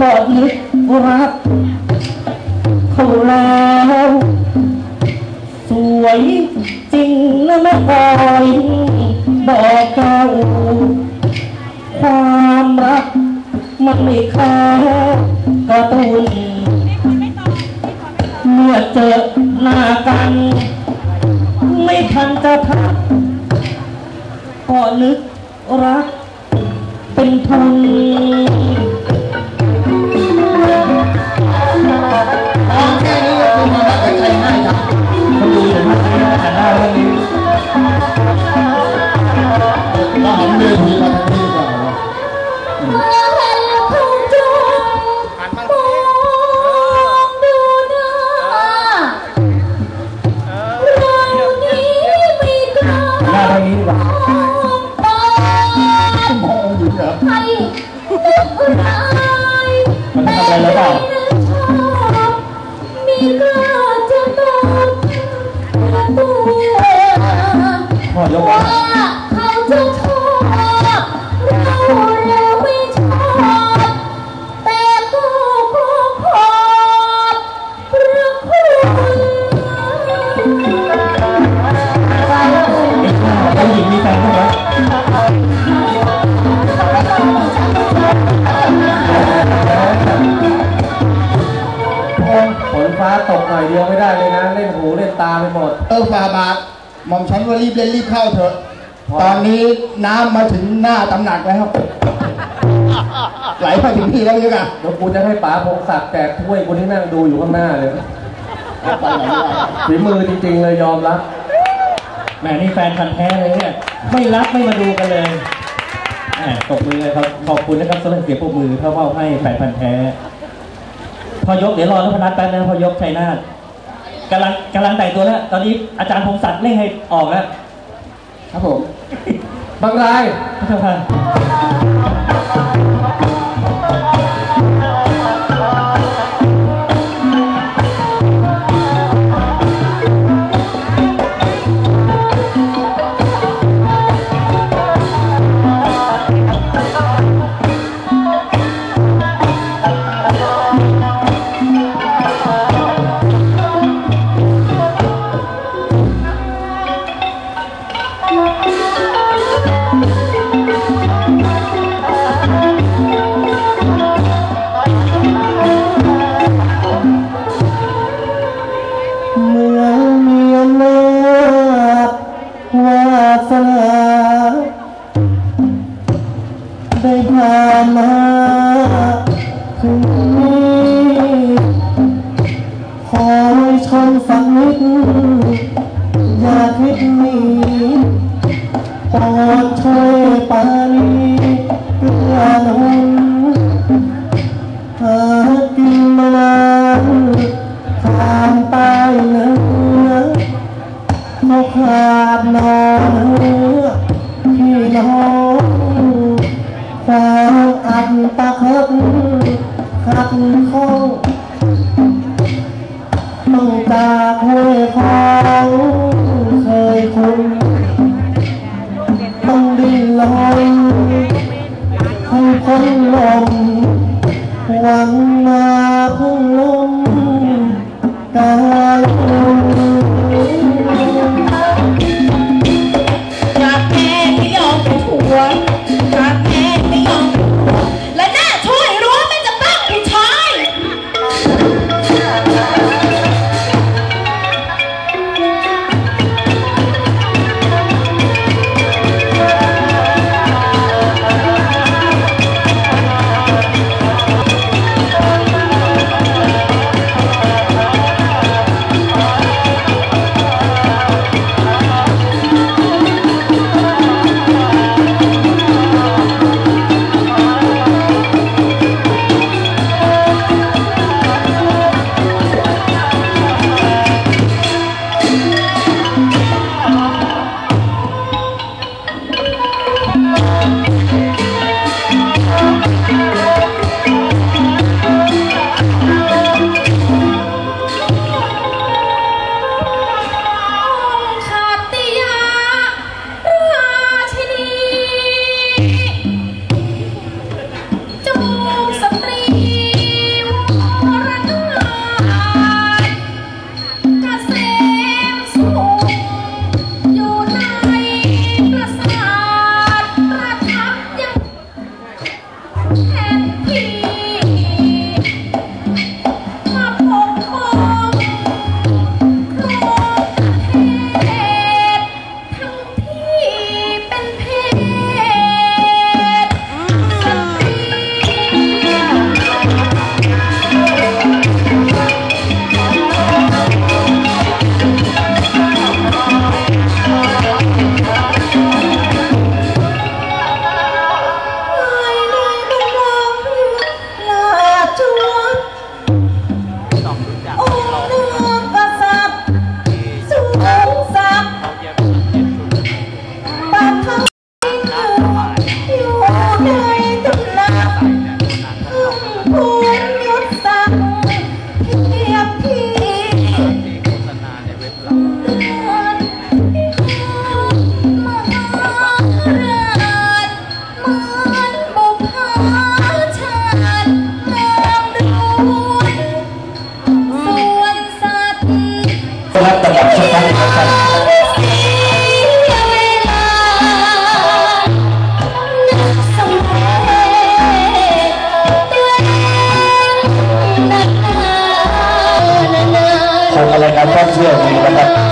บอดนึกรักเขาแล้วสวยจริงนะแม่พลอยบอกเจ้าความรักมันไม่แค่กระตุนเมื่อเจอหน้ากัน ไม่ทันจะทักก็นึกรัก เป็ ยกว่าเขาจะชอบเราแล้วไม่ชอบแต่ก็ขอขอบพระคุณผู้หญิงมีแฟนใช่ไหมโอ้ยฝนฟ้าตกหน่อยเดียวไม่ได้เลยนะ เล่นหูเล่นตาไปหมด เออฟาบาท หม่อมฉันว่ารีบเล่นรีบเข้าเถอะ ตอนนี้น้ำมาถึงหน้าตำหนักแล้ว ไหลมาถึงที่แล้วยังไงเดี๋ยวกูจะให้ป๋าพงศักดิ์แจกถ้วยกูที่นั่งดูอยู่ข้างหน้าเลยไปไหนไม่ได้ฝีมือจริงๆเลยยอมรับแหมนี่แฟนพันธ์แท้เลยเนี่ยไม่รับไม่มาดูกันเลยแหมตบมือเลยครับขอบคุณนะครับสำหรับเสียงปรบมือเข้าเฝ้าให้แฟนพันธ์แท้ พอยกเดี๋ยวรอนพนัทแป๊บนึงพอยกชัยนาท กำลังกำลังแต่งตัวแล้ว ตอนนี้อาจารย์พงศักดิ์เร่งให้ออกแล้ว ครับผม บางรายพระเจ้าค่ะ ห up เที่ยว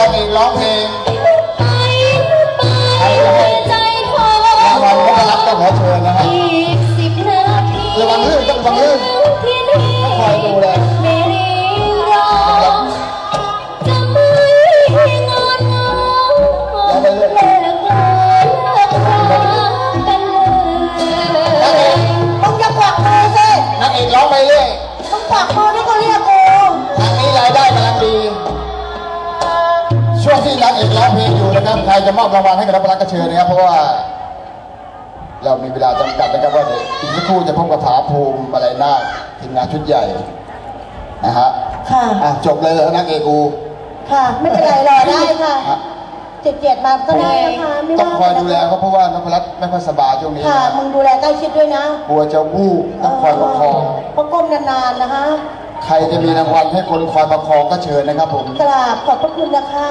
นั่งช่วงที่นางเอกร้องเพลง นะครับใครจะมอบรางวัลให้กับรับประก็เชิญนะครับเพราะว่า เรามีเวลาจำกัดนะครับว่าเดี๋ยวอีกสักครู่จะพบกับถาภูมิอะไรนาคทีมงานชุดใหญ่นะฮะค่ะ อะจบเลยเหรอนางเอกกูค่ะ ไม่เป็นไรรอได้ค่ะฮะเจ็ดเจ็ดมาก็ได้นะคะไม่ต้องว่าคอยดูแลเขาเพราะว่านพรัตน์ไม่ค่อยสบายช่วงนี้ค่ะนะมึงดูแลใกล้ชิดด้วยนะกลัวจะวูบต้องคอยประคอง เพราะก้มนานๆนะคะใครจะมีรางวัลให้คนคอยประคองก็เชิญนะครับผม กราบขอบพระคุณนะคะ